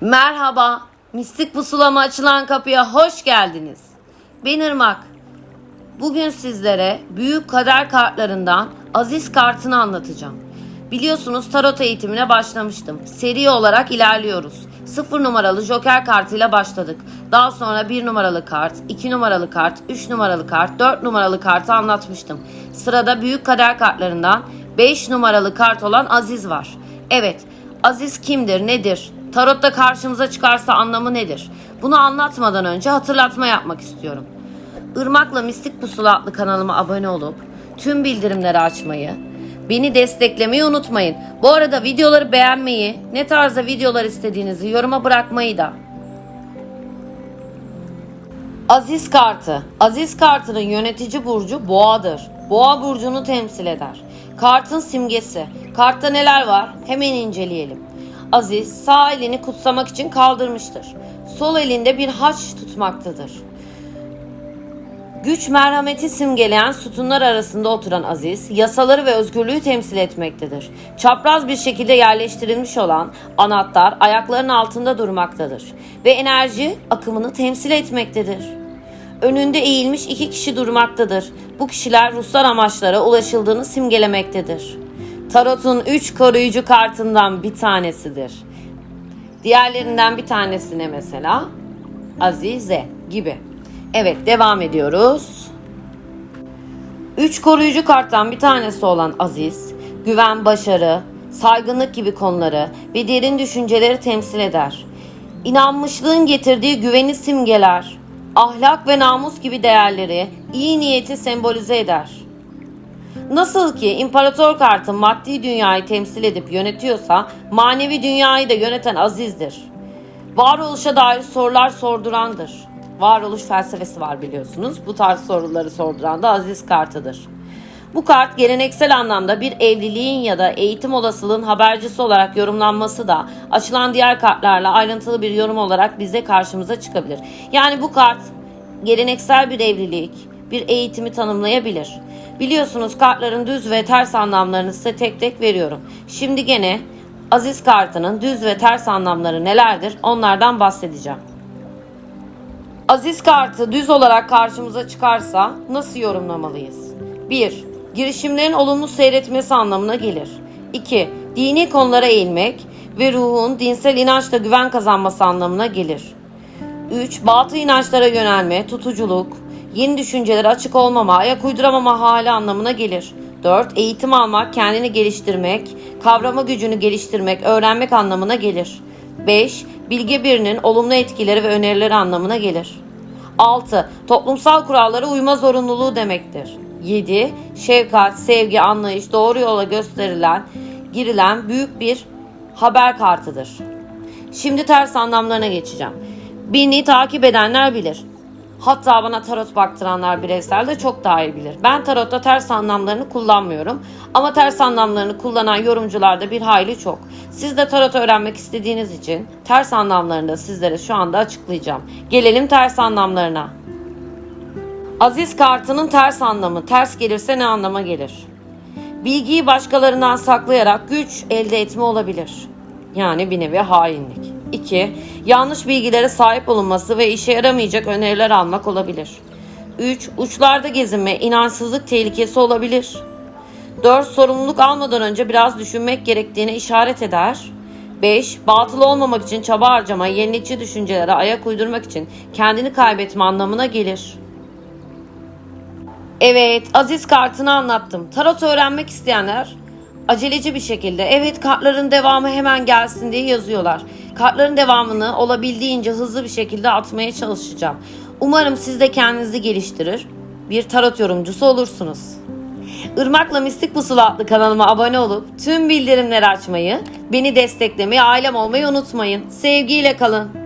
Merhaba, Mistik Pusulama açılan kapıya hoş geldiniz. Ben Irmak. Bugün sizlere büyük kader kartlarından Aziz kartını anlatacağım. Biliyorsunuz tarot eğitimine başlamıştım. Seri olarak ilerliyoruz. 0 numaralı joker kartıyla başladık. Daha sonra 1 numaralı kart, 2 numaralı kart, 3 numaralı kart, 4 numaralı kartı anlatmıştım. Sırada büyük kader kartlarından 5 numaralı kart olan Aziz var. Evet, Aziz kimdir, nedir? Tarotta karşımıza çıkarsa anlamı nedir? Bunu anlatmadan önce hatırlatma yapmak istiyorum. Irmak'la Mistik Pusula adlı kanalıma abone olup tüm bildirimleri açmayı, beni desteklemeyi unutmayın. Bu arada videoları beğenmeyi, ne tarzda videolar istediğinizi yoruma bırakmayı da. Aziz kartı. Aziz kartının yönetici burcu boğadır. Boğa burcunu temsil eder. Kartın simgesi. Kartta neler var? Hemen inceleyelim. Aziz sağ elini kutsamak için kaldırmıştır. Sol elinde bir haç tutmaktadır. Güç merhameti simgeleyen sütunlar arasında oturan Aziz, yasaları ve özgürlüğü temsil etmektedir. Çapraz bir şekilde yerleştirilmiş olan anahtar ayaklarının altında durmaktadır ve enerji akımını temsil etmektedir. Önünde eğilmiş iki kişi durmaktadır. Bu kişiler ruhsal amaçlara ulaşıldığını simgelemektedir. Tarot'un üç koruyucu kartından bir tanesidir. Diğerlerinden bir tanesine mesela Azize gibi. Evet devam ediyoruz. Üç koruyucu karttan bir tanesi olan Aziz, güven, başarı, saygınlık gibi konuları ve derin düşünceleri temsil eder. İnanmışlığın getirdiği güveni simgeler, ahlak ve namus gibi değerleri, iyi niyeti sembolize eder. Nasıl ki imparator kartı maddi dünyayı temsil edip yönetiyorsa manevi dünyayı da yöneten Aziz'dir. Varoluşa dair sorular sordurandır. Varoluş felsefesi var biliyorsunuz. Bu tarz soruları sorduran da Aziz kartıdır. Bu kart geleneksel anlamda bir evliliğin ya da eğitim olasılığın habercisi olarak yorumlanması da açılan diğer kartlarla ayrıntılı bir yorum olarak bize karşımıza çıkabilir. Yani bu kart geleneksel bir evlilik, bir eğitimi tanımlayabilir. Biliyorsunuz kartların düz ve ters anlamlarını size tek tek veriyorum. Şimdi gene Aziz kartının düz ve ters anlamları nelerdir onlardan bahsedeceğim. Aziz kartı düz olarak karşımıza çıkarsa nasıl yorumlamalıyız? 1. Girişimlerin olumlu seyretmesi anlamına gelir. 2. Dini konulara eğilmek ve ruhun dinsel inançla güven kazanması anlamına gelir. 3. Batıl inançlara yönelme, tutuculuk, yeni düşüncelere açık olmama, ayak uyduramama hali anlamına gelir. 4. Eğitim almak, kendini geliştirmek, kavrama gücünü geliştirmek, öğrenmek anlamına gelir. 5. Bilge birinin olumlu etkileri ve önerileri anlamına gelir. 6. Toplumsal kurallara uyma zorunluluğu demektir. 7. Şefkat, sevgi, anlayış, doğru yola gösterilen, girilen büyük bir haber kartıdır. Şimdi ters anlamlarına geçeceğim. Beni takip edenler bilir. Hatta bana tarot baktıranlar bireysel de çok daha iyi bilir. Ben tarotta ters anlamlarını kullanmıyorum. Ama ters anlamlarını kullanan yorumcular da bir hayli çok. Siz de tarot öğrenmek istediğiniz için ters anlamlarını da sizlere şu anda açıklayacağım. Gelelim ters anlamlarına. Aziz kartının ters anlamı. Ters gelirse ne anlama gelir? Bilgiyi başkalarından saklayarak güç elde etme olabilir. Yani bir nevi hainlik. 2. Yanlış bilgilere sahip olunması ve işe yaramayacak öneriler almak olabilir. 3. Uçlarda gezinme, inançsızlık tehlikesi olabilir. 4. Sorumluluk almadan önce biraz düşünmek gerektiğine işaret eder. 5. Batıl olmamak için çaba harcama, yenilikçi düşüncelere ayak uydurmak için kendini kaybetme anlamına gelir. Evet, Aziz kartını anlattım. Tarot öğrenmek isteyenler aceleci bir şekilde evet kartların devamı hemen gelsin diye yazıyorlar. Kartların devamını olabildiğince hızlı bir şekilde atmaya çalışacağım. Umarım siz de kendinizi geliştirir, bir tarot yorumcusu olursunuz. Irmak'la Mistik Pusula adlı kanalıma abone olup tüm bildirimleri açmayı, beni desteklemeyi, ailem olmayı unutmayın. Sevgiyle kalın.